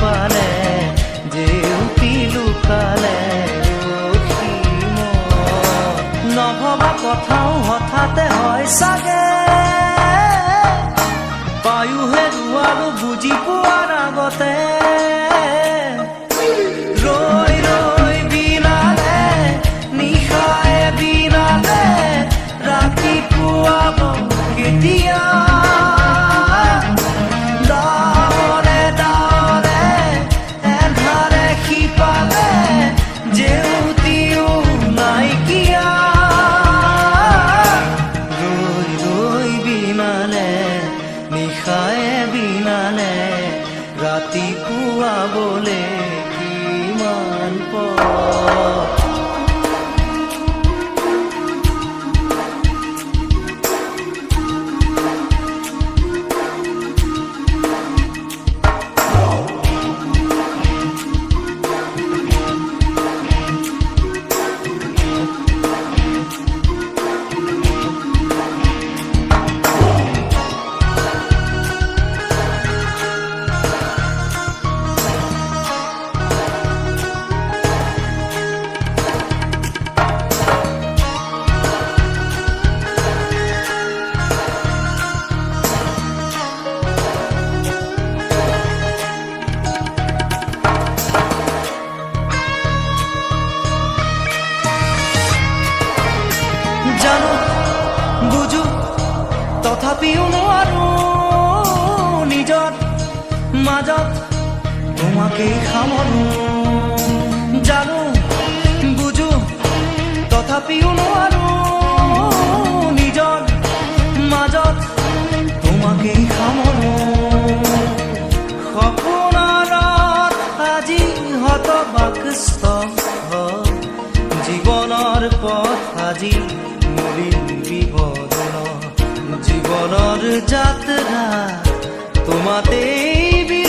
পালে জেউতি লুকালে ৰখিম নভবা কথাও হঠাতে হয় চাগে বায়ুহে হেৰুৱালো বুজি পোৱাৰ আগতে ৰাতি খোৱাবলৈ কিমান পৰ? তথাপিও নোৱাৰো নিজৰ মাজত তোমাকেই সামৰো। জানো, বুজো, তথাপিও নোৱাৰো নিজৰ মাজত তোমাকেই সামৰো। সপোনত আজি হতবাকস্ত জীৱনৰ পথ আজি মলিন বিবৰণ জীৱনৰ তোমাতে তোমাতেই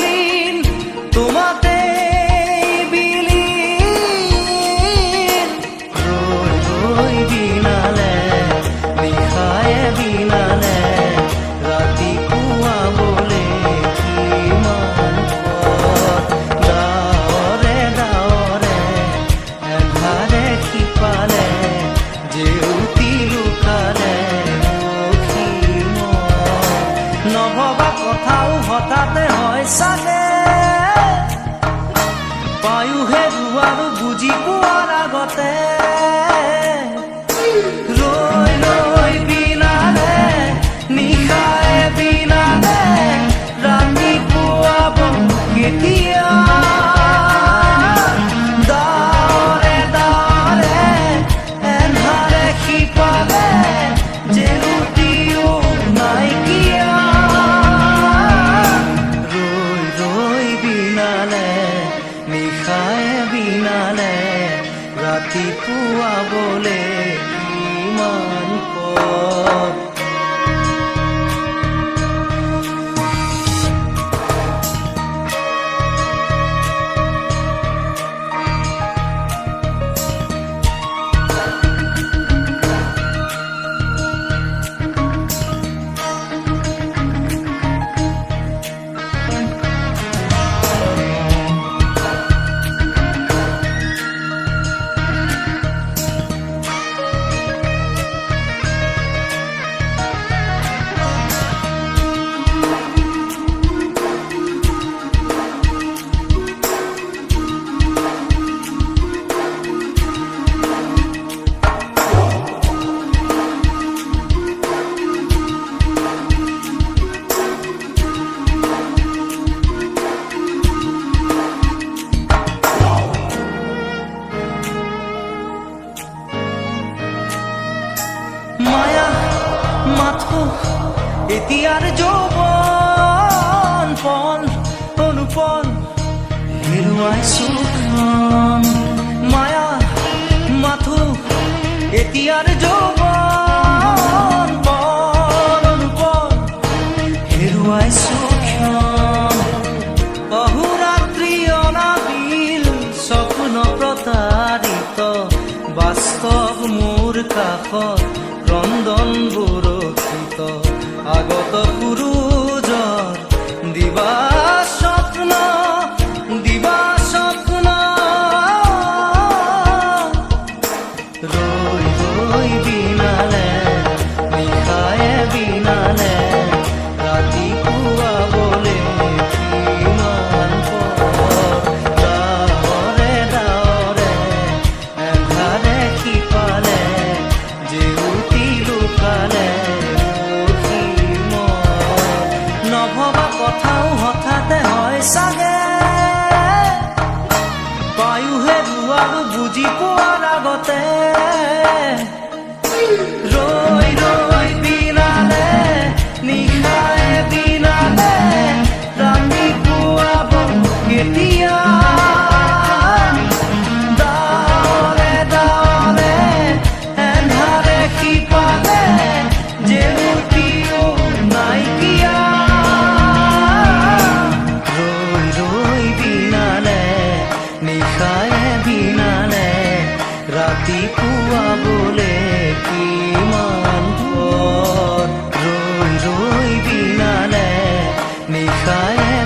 ৰাতিপুৱাবলে বলে পথ অনুপন হেৰুৱাইছো ক্ষণ। মায়া, মাথো এতিয়াৰ যৌৱন পন অনুপন হেৰুৱাইছো ক্ষণ। অহোৰাত্ৰি অনাবিল, স্বপ্ন প্ৰতাৰিত বাস্তৱ মোৰ কাষত ক্ৰন্দন বুৰক্ষিত আগত সূৰুজৰ দিবা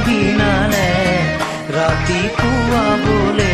भी ना ले राती कुआ बोले